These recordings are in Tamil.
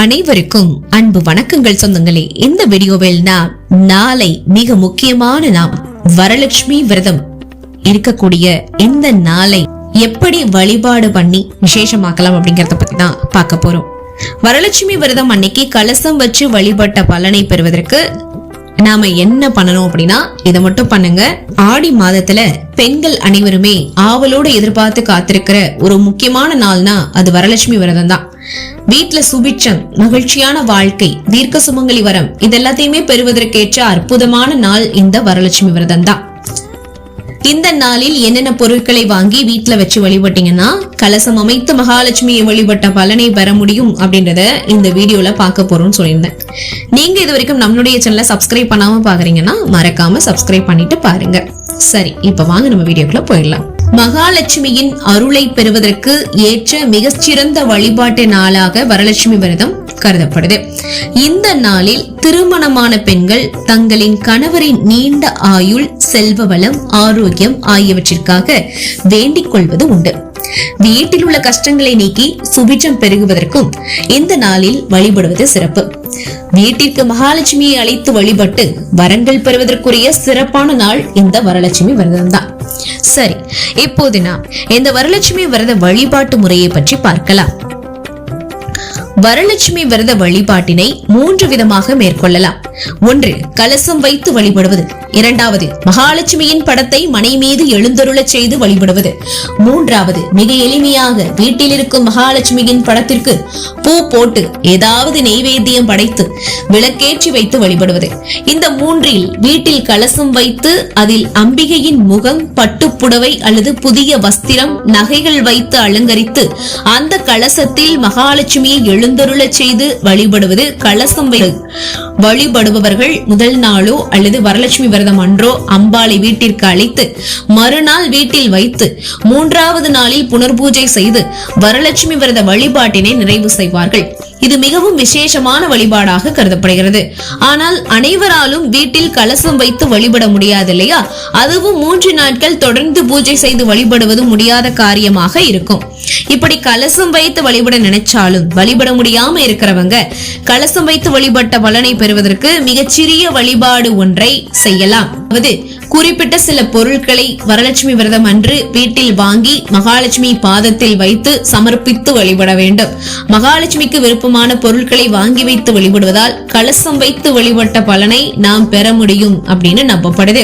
அனைவருக்கும் அன்பு வணக்கங்கள் சொந்தங்களே. இந்த வீடியோவில் நாம் நாளை மிக முக்கியமான நாம் வரலட்சுமி விரதம் இருக்கக்கூடிய இந்த நாளை எப்படி வழிபாடு பண்ணி விசேஷமாக்கலாம் அப்படிங்கறத பத்தி தான் பார்க்க போறோம். வரலட்சுமி விரதம் அன்னைக்கு கலசம் வச்சு வழிபட்ட பலனை பெறுவதற்கு நாம என்ன பண்ணணும் அப்படின்னா இதை மட்டும் பண்ணுங்க. ஆடி மாதத்துல பெண்கள் அனைவருமே ஆவலோடு எதிர்பார்த்து காத்திருக்கிற ஒரு முக்கியமான நாள்னா அது வரலட்சுமி விரதம் தான். வீட்டுல சுபிட்சம் மகிழ்ச்சியான வாழ்க்கை தீர்க்க சுமங்கலி வரம் இதெல்லாத்தையுமே பெறுவதற்கேற்ற அற்புதமான நாள் இந்த வரலட்சுமி விரதம் தான். இந்த நாளில் என்னென்ன பொருட்களை வாங்கி வீட்டுல வச்சு வழிபட்டீங்கன்னா கலசம் அமைத்து மகாலட்சுமியை வழிபட்ட பலனை பெற முடியும் அப்படின்றத இந்த வீடியோல பார்க்க போறோம்னு சொல்லியிருந்தேன். நீங்க இது வரைக்கும் நம்மளுடைய சேனலை சப்ஸ்கிரைப் பண்ணாம பாக்குறீங்கன்னா மறக்காம சப்ஸ்கிரைப் பண்ணிட்டு பாருங்க. சரி இப்ப வாங்க நம்ம வீடியோக்குள்ள போயிடலாம். மகாலட்சுமியின் அருளை பெறுவதற்கு ஏற்ற மிகச்சிறந்த வழிபாட்டு நாளாக வரலட்சுமி விரதம் கருதப்படுது. இந்த நாளில் திருமணமான பெண்கள் தங்களின் கணவரின் நீண்ட ஆயுள் செல்வ வளம் ஆரோக்கியம் ஆகியவற்றிற்காக வேண்டிக் கொள்வது உண்டு. வீட்டில் உள்ள கஷ்டங்களை நீக்கி சுபிட்சம் பெருகுவதற்கும் இந்த நாளில் வழிபடுவது சிறப்பு. வீட்டிற்கு மகாலட்சுமியை அழைத்து வழிபட்டு வரங்கள் பெறுவதற்குரிய சிறப்பான நாள் இந்த வரலட்சுமி விரதம் தான் சரி இப்போது நாம் இந்த வரலட்சுமி விரத வழிபாட்டு முறையை பற்றி பார்க்கலாம். வரலட்சுமி விரத வழிபாட்டினை மூன்று விதமாக மேற்கொள்ளலாம். ஒன்று கலசம் வைத்து வழிபடுவது. இரண்டாவது மகாலட்சுமியின் படத்தை மனை மீது எழுந்தருளச் செய்து வழிபடுவது. மூன்றாவது மிக எளிமையாக வீட்டில் இருக்கும் மகாலட்சுமியின் படத்திற்கு பூ போட்டு ஏதாவது நெய்வேத்தியம் படைத்து விளக்கேற்றி வைத்து வழிபடுவது. இந்த மூன்றில் வீட்டில் கலசம் வைத்து அதில் அம்பிகையின் முகம் பட்டுப்புடவை அல்லது புதிய வஸ்திரம் நகைகள் வைத்து அலங்கரித்து அந்த கலசத்தில் மகாலட்சுமியை எழு எழுந்தருளச் செய்து வழிபடுவது கலசம் வை வழிபடுபவர்கள் முதல் நாளோ அல்லது வரலட்சுமி விரதம் அன்றோ அம்பாளை வீட்டிற்கு அழைத்து மறுநாள் வீட்டில் வைத்து மூன்றாவது நாளில் புனர்பூஜை செய்து வரலட்சுமி விரத வழிபாட்டினை நிறைவு செய்வார்கள். இது மிகவும் விசேஷமான வழிபாடாக கருதப்படுகிறது. ஆனால் அனைவராலும் வீட்டில் கலசம் வைத்து வழிபட முடியாது இல்லையா? அதுவும் மூன்று நாட்கள் தொடர்ந்து பூஜை செய்து வழிபடுவது முடியாத காரியமாக இருக்கும். இப்படி கலசம் வைத்து வழிபட நினைச்சாலும் வழிபட முடியாம இருக்கிறவங்க கலசம் வைத்து வழிபட்ட பலனை பெறுவதற்கு மிகச்சிறிய வழிபாடு ஒன்றை செய்யலாம். அதாவது குறிப்பிட்ட சில பொருட்களை வரலட்சுமி விரதம் அன்று வீட்டில் வாங்கி மகாலட்சுமி பாதத்தில் வைத்து சமர்ப்பித்து வழிபட வேண்டும். மகாலட்சுமிக்கு விருப்பம் விருப்பமான பொருட்களை வாங்கி வைத்து வழிபடுவதால் கலசம் வைத்து வழிபட்ட பலனை நாம் பெற முடியும் அப்படின்னு நம்பப்படுது.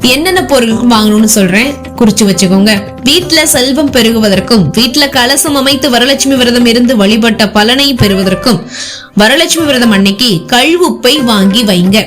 என்னென்ன பொருளுக்கும் வாங்கணும்னு சொல்றேன்? குறிச்சு வச்சுக்கோங்க. வீட்டுல செல்வம் பெருகுவதற்கும் வீட்டுல கலசம் அமைத்து வரலட்சுமி விரதம் இருந்து வழிபட்ட பலனை பெறுவதற்கும் வரலட்சுமி விரதம் அன்னைக்கு கல்வுப்பை வாங்கி வைங்க.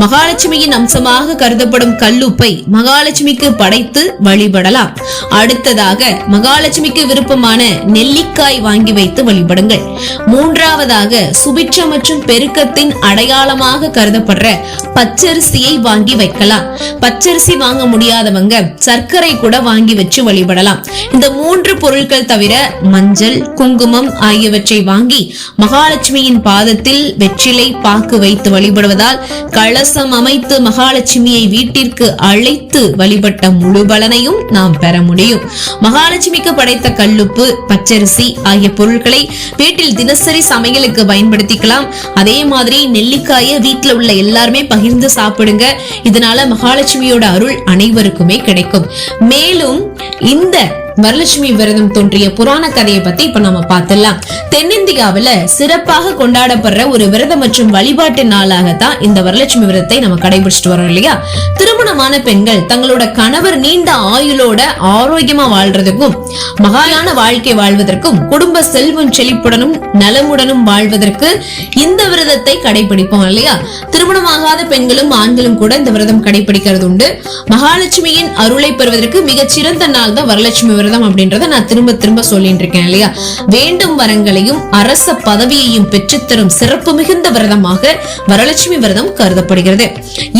மகாலட்சுமியின் அம்சமாக கருதப்படும் கல்லுப்பை மகாலட்சுமிக்கு படைத்து வழிபடலாம். அடுத்ததாக மகாலட்சுமிக்கு விருப்பமான நெல்லிக்காய் வாங்கி வைத்து வழிபடுங்கள். மூன்றாவதாக சுபிட்சம் மற்றும் பெருக்கத்தின் அடையாளமாக கருதப்படுற பச்சரிசியை வாங்கி வைக்கலாம். பச்சரிசி வாங்க முடியாதவங்க சர்க்கரை பூவை கூட வாங்கி வச்சு வழிபடலாம். இந்த மூன்று பொருட்கள் தவிர மஞ்சள் குங்குமம் ஆகியவற்றை வாங்கி மகாலட்சுமியின் பாதத்தில் வெற்றிலை பாக்கு வைத்து வழிபடுவதால் கலசம் அமைத்து மகாலட்சுமியை வீட்டிற்கு அழைத்து வழிபட்ட முழு பலனையும் நாம் பெற முடியும். மகாலட்சுமிக்கு படைத்த கல்லுப்பு பச்சரிசி ஆகிய பொருட்களை வீட்டில் தினசரி சமையலுக்கு பயன்படுத்திக்கலாம். அதே மாதிரி நெல்லிக்காயை வீட்டில் உள்ள எல்லாருமே பகிர்ந்து சாப்பிடுங்க. இதனால மகாலட்சுமியோட அருள் அனைவருக்குமே கிடைக்கும். மேலும் இந்த வரலட்சுமி விரதம் தோன்றிய புராண கதையை பத்தி இப்ப நம்ம பார்த்துடலாம். தென்னிந்தியாவில சிறப்பாக கொண்டாடப்படுற ஒரு விரதம் மற்றும் வழிபாட்டு நாளாகத்தான் இந்த வரலட்சுமி விரதத்தை நம்ம கடைபிடிச்சிட்டு வரோம் இல்லையா? திருமணமான பெண்கள் தங்களோட கணவர் நீண்ட ஆயுளோட ஆரோக்கியமா வாழ்றதுக்கும் மகாயான வாழ்க்கை வாழ்வதற்கும் குடும்ப செல்வம் செழிப்புடனும் நலமுடனும் வாழ்வதற்கு இந்த விரதத்தை கடைபிடிப்போம் இல்லையா? திருமணமாகாத பெண்களும் ஆண்களும் கூட இந்த விரதம் கடைபிடிக்கிறது உண்டு மகாலட்சுமியின் அருளை பெறுவதற்கு மிகச்சிறந்த நாள் தான் வரலட்சுமி விரதம் அப்படின்றத நான் திரும்ப திரும்ப சொல்லிட்டு இருக்கேன் இல்லையா? வேண்டும் வரங்களையும் அரச பதவியையும் பெற்றுத்தரும் சிறப்பு மிகுந்த விரதமாக வரலட்சுமி விரதம் கருதப்படுகிறது.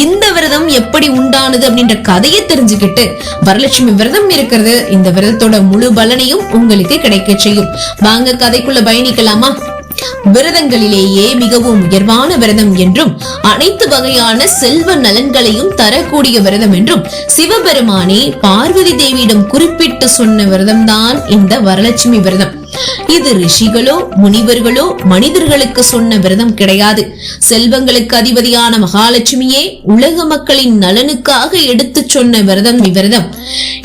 இந்த விரதம் எப்படி உண்டானது அப்படின்ற கதையை தெரிஞ்சுக்கிட்டு வரலட்சுமி விரதம் இருக்கிறது. இந்த விரதத்தோட முழு பலனையும் உங்களுக்கு கிடைக்க செய்யும். வாங்க கதைக்குள்ள பயணிக்கலாமா? விரதங்களிலேயே மிகவும் உயர்வான விரதம் என்றும் அனைத்து வகையான செல்வ நலன்களையும் தரக்கூடிய விரதம் என்றும் சிவபெருமானே பார்வதி தேவியிடம் குறிப்பிட்டு சொன்ன விரதம்தான் இந்த வரலட்சுமி விரதம். இது ரிஷிகளோ முனிவர்களோ மனிதர்களுக்கு சொன்ன விரதம் கிடையாது. செல்வங்களுக்கு அதிபதியான மகாலட்சுமியே உலக மக்களின் நலனுக்காக எடுத்து சொன்ன விரதம் இவ்விரதம்.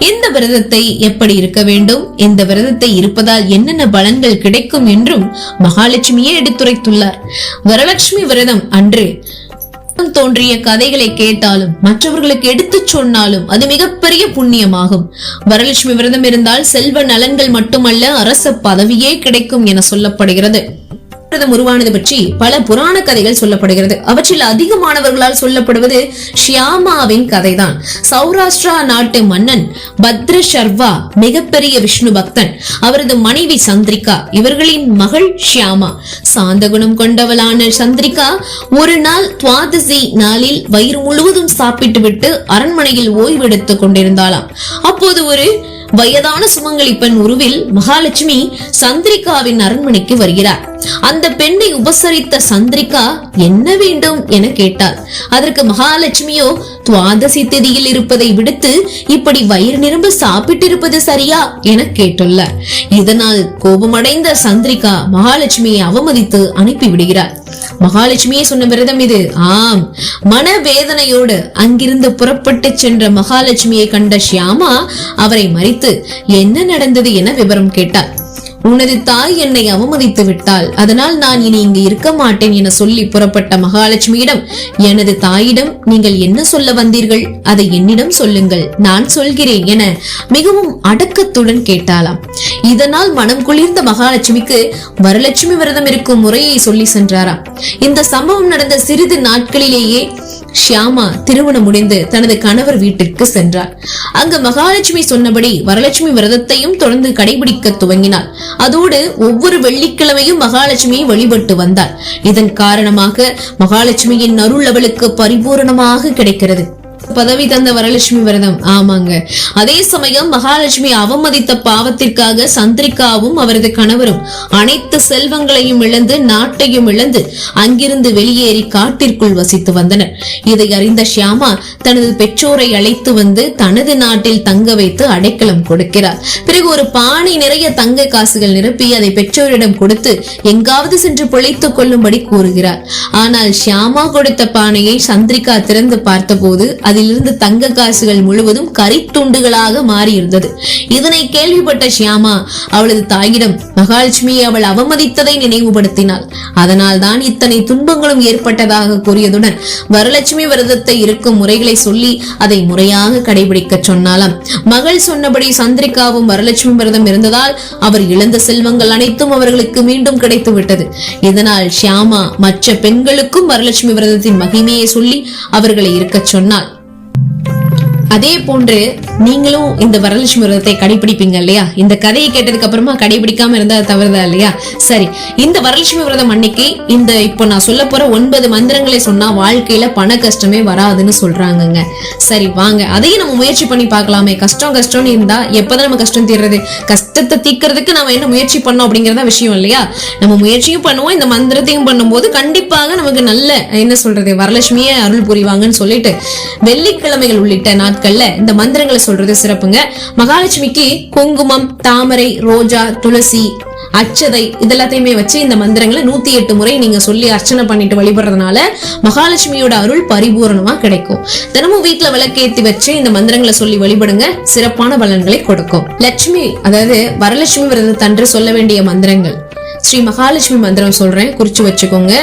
இந்த விரதத்தை எப்படி இருக்க வேண்டும்? இந்த விரதத்தை இருப்பதால் என்னென்ன பலன்கள் கிடைக்கும் என்றும் மகாலட்சுமியே எடுத்துரைத்துள்ளார். வரலட்சுமி விரதம் அன்று தோன்றிய கதைகளை கேட்டாலும் மற்றவர்களுக்கு எடுத்துச் சொன்னாலும் அது மிகப்பெரிய புண்ணியமாகும். வரலட்சுமி விரதம் இருந்தால் செல்வ நலன்கள் மட்டுமல்ல அரச பதவியே கிடைக்கும் என சொல்லப்படுகிறது. விரதம் உருவானது பற்றி பல புராண கதைகள் சொல்லப்படுகிறது. அவற்றில் அதிகமானவர்களால் சொல்லப்படுவது ஷியாமாவின் கதைதான். சௌராஷ்டிரா நாட்டு மன்னன் பத்ர சர்வா மிகப்பெரிய விஷ்ணு பக்தன். அவரது மனைவி சந்திரிகா இவர்களின் மகள் ஷியாமா. சாந்த குணம் கொண்டவளான சந்திரிகா ஒரு நாள் துவாதசி நாளில் வயிறு முழுவதும் சாப்பிட்டு விட்டு அரண்மனையில் ஓய்வெடுத்துக் கொண்டிருந்தாளாம். அப்போது ஒரு வயதான சுமங்கலி பெண் உருவில் மகாலட்சுமி சந்திரிகாவின் அரண்மனைக்கு வருகிறார். அந்த பெண்ணை உபசரித்த சந்திரிகா என்ன வேண்டும்? என கேட்டார் அதற்கு மகாலட்சுமியோ துவாதசி திதியில் இருப்பதை விடுத்து இப்படி வயிறு நிரம்ப சாப்பிட்டிருப்பது சரியா? என கேட்டுள்ளார். இதனால் கோபமடைந்த சந்திரிகா மகாலட்சுமியை அவமதித்து அனுப்பி விடுகிறார் மகாலட்சுமியே சொன்ன விரதம் இது. ஆம். மனவேதனையோடு அங்கிருந்து புறப்பட்டு சென்ற மகாலட்சுமியை கண்ட ஷியாமா அவரை மறித்து என்ன நடந்தது என விவரம் கேட்டார் உனது தாய் என்னை அவமதித்து விட்டாள். அதனால் நான் இனி இங்கு இருக்க மாட்டேன் என சொல்லி புறப்பட்ட மகாலட்சுமியிடம் எனது தாயிடம் நீங்கள் என்ன சொல்ல வந்தீர்கள்? அதை என்னிடம் சொல்லுங்கள். நான் சொல்கிறேன் என மிகவும் அடக்கத்துடன் கேட்டாளாம். இதனால் மனம் குளிர்ந்த மகாலட்சுமிக்கு வரலட்சுமி விரதம் இருக்கும் முறையை சொல்லி சென்றாராம். இந்த சம்பவம் நடந்த சிறிது நாட்களிலேயே ஷியாமா திருமணம் முடிந்து தனது கணவர் வீட்டிற்கு சென்றார். அங்கு மகாலட்சுமி சொன்னபடி வரலட்சுமி விரதத்தையும் தொடர்ந்து கடைபிடிக்க துவங்கினார் அதோடு ஒவ்வொரு வெள்ளிக்கிழமையும் மகாலட்சுமியை வழிபட்டு வந்தார் இதன் காரணமாக மகாலட்சுமியின் அருள் அவளுக்கு பரிபூரணமாக கிடைக்கிறது. பதவி தந்த வரலட்சுமி விரதம். ஆமாங்க. அதே சமயம் மகாலட்சுமி அவமதித்த பாவத்திற்காக சந்திரிகாவும் அவரது கணவரும் அனைத்து செல்வங்களையும் இழந்து நாட்டையும் இழந்து அங்கிருந்து வெளியேறி காட்டிற்குள் வசித்து வந்தனர். இதை அறிந்த ஷியாமா தனது பெற்றோரை அழைத்து வந்து தனது நாட்டில் தங்க வைத்து அடைக்கலம் கொடுக்கிறார். பிறகு ஒரு பானை நிறைய தங்க காசுகள் நிரப்பி அதை பெற்றோரிடம் கொடுத்து எங்காவது சென்று பிழைத்துக் கொள்ளும்படி கூறுகிறார். ஆனால் ஷியாமா கொடுத்த பானையை சந்திரிகா திறந்து பார்த்தபோது அதிலிருந்து தங்க காசுகள் முழுவதும் கரித்துண்டுகளாக மாறியிருந்தது. இதனை கேள்விப்பட்ட ஷியாமா அவளது தாயிடம் மகாலட்சுமியை அவள் அவமதித்ததை நினைவுபடுத்தினாள். அதனால் தான் இத்தனை துன்பங்களும் ஏற்பட்டதாக கூறியதுடன் வரலட்சுமி விரதத்தை இருக்கும் முறைகளை சொல்லி அதை முறையாக கடைபிடிக்க சொன்னாலாம் மகள் சொன்னபடி சந்திரிகாவும் வரலட்சுமி விரதம் இருந்ததால் அவர் இழந்த செல்வங்கள் அனைத்தும் அவர்களுக்கு மீண்டும் கிடைத்து விட்டது இதனால் ஷியாமா மற்ற பெண்களுக்கும் வரலட்சுமி விரதத்தின் மகிமையை சொல்லி அவர்களை இருக்கச் சொன்னாள். அதே போன்று நீங்களும் இந்த வரலட்சுமி விரதத்தை கடைபிடிப்பீங்க இல்லையா? இந்த கதையை கேட்டதுக்கு அப்புறமா கடைபிடிக்காம இருந்தா தவறுதா இல்லையா? சரி இந்த வரலட்சுமி விரதம் அன்னைக்கு இந்த இப்போ நான் சொல்ல போற ஒன்பது மந்திரங்களை சொன்னா வாழ்க்கையில பண கஷ்டமே வராதுன்னு சொல்றாங்கங்க. சரி வாங்க. அதையும் நம்ம முயற்சி பண்ணி பார்க்கலாமே. கஷ்டம் கஷ்டம்னு இருந்தா எப்பதான் நம்ம கஷ்டம் தீர்றது? கஷ்டத்தை தீக்கிறதுக்கு நம்ம என்ன முயற்சி பண்ணோம் அப்படிங்கறத விஷயம் இல்லையா? நம்ம முயற்சியும் பண்ணுவோம் இந்த மந்திரத்தையும் பண்ணும்போது கண்டிப்பாக நமக்கு நல்ல என்ன சொல்றது வரலட்சுமியே அருள் புரிவாங்கன்னு சொல்லிட்டு வெள்ளிக்கிழமைகள் உள்ளிட்ட நாட்கள்ல இந்த மந்திரங்களை சொல்றது சிறப்புங்க. மகாலட்சுமிக்கு குங்குமம் தாமரை ரோஜா துளசி அச்சதை இதெல்லாத்தையுமே வச்சு இந்த மந்திரங்களை நூத்தி எட்டு முறை நீங்க சொல்லி அர்ச்சனை பண்ணிட்டு வழிபடுறதுனால மகாலட்சுமியோட அருள் பரிபூரணமா கிடைக்கும். தினமும் வீட்டுல விளக்கேத்தி வச்சு இந்த மந்திரங்களை சொல்லி வழிபடுங்க. சிறப்பான பலன்களை கொடுக்கும். லட்சுமி அதாவது வரலட்சுமி விரதத்தன்று சொல்ல வேண்டிய மந்திரங்கள். ஸ்ரீ மகாலட்சுமி மந்திரம் சொல்றேன். குறிச்சு வச்சுக்கோங்க.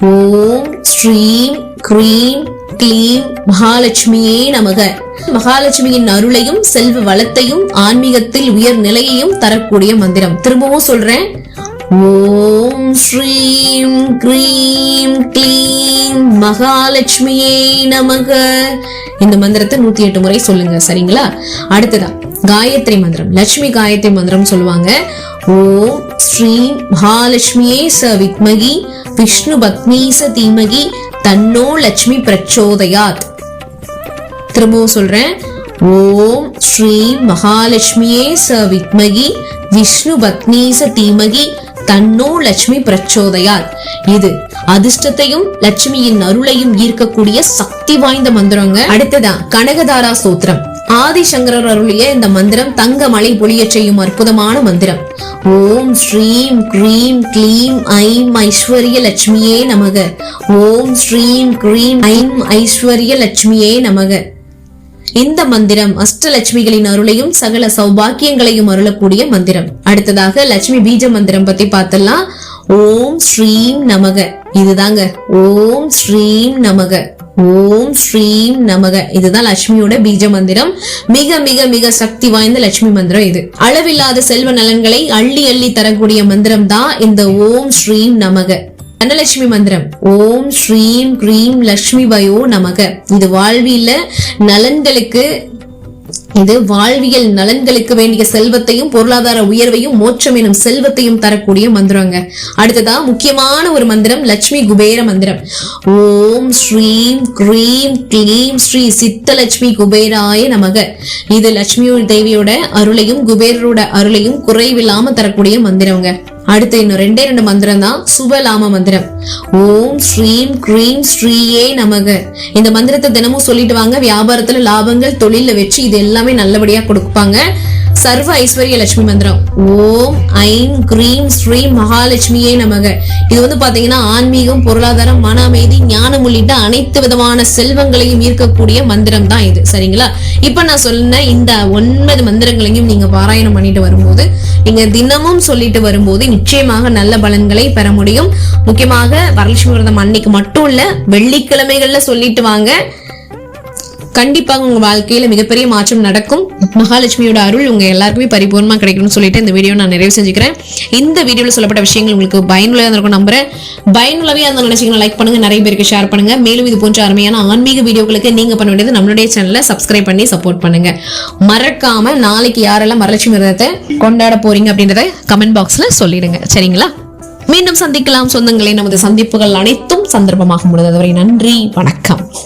ஓம் ஸ்ரீம் க்ரீம் க்ளீம் மகாலட்சுமியே நமக. மகாலட்சுமியின் அருளையும் செல்வ வளத்தையும் ஆன்மீகத்தில் உயர் நிலையையும் தரக்கூடிய மந்திரம். திரும்பவும் சொல்றேன். ஓம் ஸ்ரீம் க்ரீம் க்ளீம் மகாலட்சுமியே நமக. இந்த மந்திரத்தை நூத்தி எட்டு முறை சொல்லுங்க சரிங்களா? அடுத்ததா காயத்ரி மந்திரம். லட்சுமி காயத்ரி மந்திரம் சொல்லுவாங்க. ஓம் ஸ்ரீம் மகாலட்சுமியே ச வித்மகி விஷ்ணு பத்மீச தீமகி தன்னோ லட்சுமி பிரச்சோதயாத். திரும்பவும் சொல்றேன். ஓம் ஸ்ரீ மகாலட்சுமியே ச வித்மகி விஷ்ணு பத்னீச தீமகி தன்னோ லட்சுமி பிரச்சோதையார் இது அதிர்ஷ்டத்தையும் லட்சுமியின் அருளையும் ஈர்க்கக்கூடிய சக்தி வாய்ந்த மந்திரங்க. அடுத்ததா கனகதாரா சூத்திரம். ஆதிசங்கரர் அருளிய இந்த மந்திரம் தங்க மலை பொழிய செய்யும் அற்புதமான மந்திரம். ஓம் ஸ்ரீம் க்ரீம் க்ளீம் ஐம் ஐஸ்வர்ய லட்சுமியே நமக. ஓம் ஸ்ரீம் க்ரீம் ஐம் ஐஸ்வர்ய லட்சுமியே நமக. இந்த மந்திரம் அஷ்டலட்சுமிகளின் அருளையும் சகல சௌபாக்கியங்களையும் அருளக்கூடிய மந்திரம். அடுத்ததாக லட்சுமி பீஜ மந்திரம் பத்தி பார்த்தலாம் ஓம் ஸ்ரீம் நமக. இதுதாங்க. ஓம் ஸ்ரீம் நமக. ஓம் ஸ்ரீம் நமக. இதுதான் லட்சுமியோட பீஜ மந்திரம். மிக மிக மிக சக்தி வாய்ந்த லட்சுமி மந்திரம் இது. அளவில்லாத செல்வ நலன்களை அள்ளி அள்ளி தரக்கூடிய மந்திரம் தான் இந்த ஓம் ஸ்ரீம் நமக. தனலட்சுமி மந்திரம். ஓம் ஸ்ரீம் கிரீம் லக்ஷ்மி பயோ நமக. இது வாழ்வியல நலன்களுக்கு இது வாழ்வியல் நலன்களுக்கு வேண்டிய செல்வத்தையும் பொருளாதார உயர்வையும் மோட்சம் எனும் செல்வத்தையும் தரக்கூடிய மந்திரங்க. அடுத்ததா முக்கியமான ஒரு மந்திரம் லட்சுமி குபேர மந்திரம். ஓம் ஸ்ரீம் கிரீம் க்ளீம் ஸ்ரீ சித்தலட்சுமி குபேராய நமக. இது லட்சுமி தேவியோட அருளையும் குபேரரோட அருளையும் குறைவில்லாம தரக்கூடிய மந்திரங்க. அடுத்து இன்னும் ரெண்டே ரெண்டு மந்திரம் தான் சுபலாம மந்திரம். ஓம் ஸ்ரீம் க்ரீம் ஸ்ரீயே நமக. இந்த மந்திரத்தை தினமும் சொல்லிட்டு வாங்க. வியாபாரத்துல லாபங்கள் தொழில வச்சு இது எல்லாமே நல்லபடியா கொடுப்பாங்க. சர்வ ஐஸ்வர்ய லட்சுமி மந்திரம். ஓம் ஐம் கிரீம் ஸ்ரீ மகாலட்சுமியே நமக. இது வந்து பாத்தீங்கன்னா ஆன்மீகம் பொருளாதாரம் மன அமைதி ஞானம் உள்ளிட்ட அனைத்து விதமான செல்வங்களையும் ஈர்க்கக்கூடிய மந்திரம் தான் இது. சரிங்களா? இப்ப நான் சொன்ன இந்த ஒன்பது மந்திரங்களையும் நீங்க பாராயணம் பண்ணிட்டு வரும்போது நீங்க தினமும் சொல்லிட்டு வரும்போது நிச்சயமாக நல்ல பலன்களை பெற முடியும். முக்கியமாக வரலட்சுமி விரதம் அன்னைக்கு மட்டும் இல்ல வெள்ளிக்கிழமைகள்ல சொல்லிட்டு வாங்க. கண்டிப்பாக உங்க வாழ்க்கையில மிகப்பெரிய மாற்றம் நடக்கும். மகாலட்சுமியோட அருள் உங்க எல்லாருக்குமே பரிபூர்ணமாக கிடைக்கும்னு சொல்லிட்டு இந்த வீடியோ நான் நிறைவு செஞ்சுக்கிறேன். இந்த வீடியோவில் சொல்லப்பட்ட விஷயங்கள் உங்களுக்கு பயனுள்ளதாக இருக்கும் நம்புறேன். பயனுள்ளவே அந்த நினைச்சீங்கன்னா லைக் பண்ணுங்க நிறைய பேருக்கு ஷேர் பண்ணுங்க. மேலும் இது போன்ற அருமையான ஆன்மீக வீடியோக்களுக்கு நீங்க பண்ண வேண்டியது நம்மளுடைய சேனலை சப்ஸ்கிரைப் பண்ணி சப்போர்ட் பண்ணுங்க. மறக்காம நாளைக்கு யாரெல்லாம் வரலட்சுமி விரதத்தை கொண்டாட போறீங்க அப்படின்றத கமெண்ட் பாக்ஸ்ல சொல்லிடுங்க. சரிங்களா? மீண்டும் சந்திக்கலாம். சொந்தங்களே நமது சந்திப்புகள் அனைத்தும் சந்தர்ப்பமாக முடிந்தது வரை நன்றி வணக்கம்.